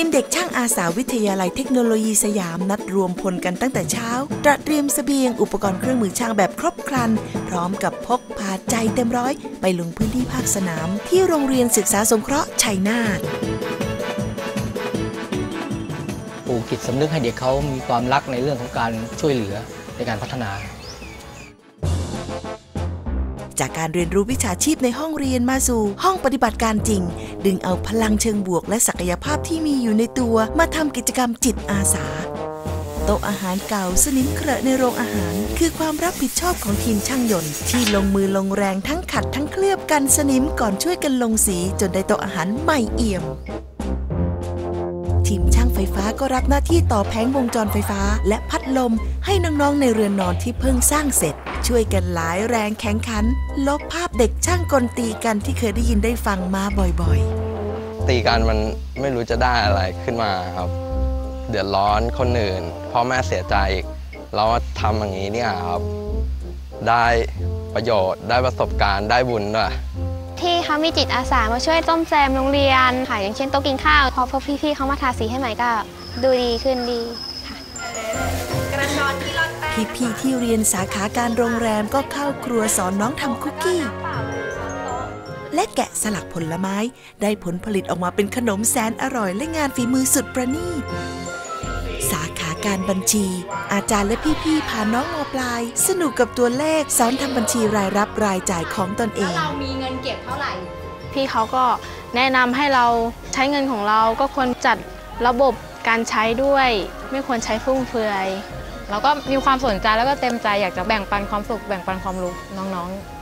ทีมเด็กช่างอาสาวิทยาลัยเทคโนโลยีสยามนัดรวมพลกันตั้งแต่เช้าตระเตรียมเสบียงอุปกรณ์เครื่องมือช่างแบบครบครัน พร้อมกับพกพาใจเต็มร้อย ไปลงพื้นที่ภาคสนาม ที่โรงเรียนศึกษาสงเคราะห์ชัยนาทปลูกจิตสำนึกให้เด็กเขามีความรักในเรื่องของการช่วยเหลือในการพัฒนาจากการเรียนรู้วิชาชีพในห้องเรียนมาสู่ห้องปฏิบัติการจริง ดึงเอาพลังเชิงบวกและศักยภาพที่มีอยู่ในตัว มาทำกิจกรรมจิตอาสา โต๊ะอาหารเก่าสนิมเครอะในโรงอาหาร คือความรับผิดชอบของทีมช่างยนต์ ที่ลงมือลงแรงทั้งขัดทั้งเคลือบกันสนิมก่อนช่วยกันลงสีจนได้โต๊ะอาหารใหม่เอี่ยมทีมช่างไฟฟ้าก็รับหน้าที่ต่อแผงวงจรไฟฟ้า และพัดลมให้น้องๆในเรือนนอนที่เพิ่งสร้างเสร็จ ช่วยกันหลายแรงแข็งขัน ลบภาพเด็กช่างกลตีกันที่เคยได้ยินได้ฟังมาบ่อยๆ ตีกันมันไม่รู้จะได้อะไรขึ้นมาครับ เดือดร้อนคนอื่นพ่อแม่เสียใจอีกเราทำอย่างนี้เนี่ยครับ ได้ประโยชน์ได้ประสบการณ์ได้บุญด้วยที่เขามีจิตอาสามาช่วยต้มแซมโรงเรียนค่ะอย่างเช่นโต๊ะกินข้าวพอพวกพี่ๆเขามาทาสีให้ใหม่ก็ดูดีขึ้นดีค่ะ พี่ๆที่เรียนสาขาการโรงแรมก็เข้าครัวสอนน้องทำคุกกี้ และแกะสลักผลไม้ได้ผลผลิตออกมาเป็นขนมแสนอร่อยและงานฝีมือสุดประณีตสาขาการบัญชี อาจารย์และพี่ๆพาน้องมอปลาย สนุกกับตัวเลขสอนทำบัญชีรายรับรายจ่ายของตนเองเรามีเงินเก็บเท่าไหร่พี่เขาก็แนะนำให้เราใช้เงินของเราก็ควรจัดระบบการใช้ด้วย ไม่ควรใช้ฟุ่มเฟือย เราก็มีความสนใจแล้วก็เต็มใจอยากจะแบ่งปันความสุขแบ่งปันความรู้น้องๆ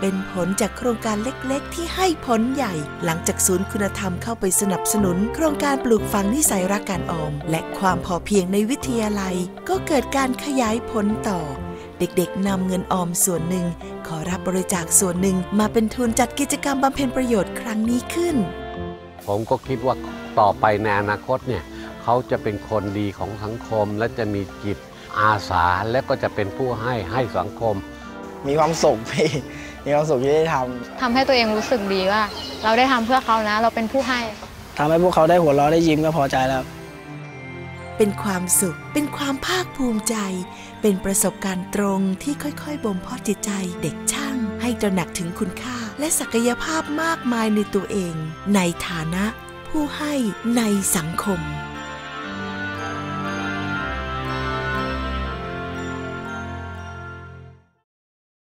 เป็นผลจากโครงการเล็กๆ ที่ให้ผลใหญ่ หลังจากศูนย์คุณธรรมเข้าไปสนับสนุน โครงการปลูกฝังนิสัยรักการออม และความพอเพียงในวิทยาลัย ก็เกิดการขยายผลต่อ เด็กๆนำเงินออมส่วนหนึ่ง ขอรับบริจาคส่วนหนึ่ง มาเป็นทุนจัดกิจกรรมบำเพ็ญประโยชน์ครั้งนี้ขึ้น ผมก็คิดว่าต่อไปในอนาคตเนี่ย เขาจะเป็นคนดีของสังคมและจะมีจิตอาสาและก็จะเป็นผู้ให้ให้สังคม มีความสุขพี่มีความสุขที่ได้ททำให้ตัวเองรู้สึกดีว่า เราได้ทำเพื่อเขานะ เราเป็นผู้ให้ำทำให้พวกเขาได้หัวเราะได้ยิ้มก็พอใจแล้วเป็นความสุข เป็นความภาคภูมิใจ เป็นประสบการณ์ตรงที่ค่อยๆ บ่มเพาะจิตใจเด็กช่าง ให้ตระหนักถึงคุณค่า และศักยภาพมากมายในตัวเอง ในฐานะ ผู้ให้ในสังคม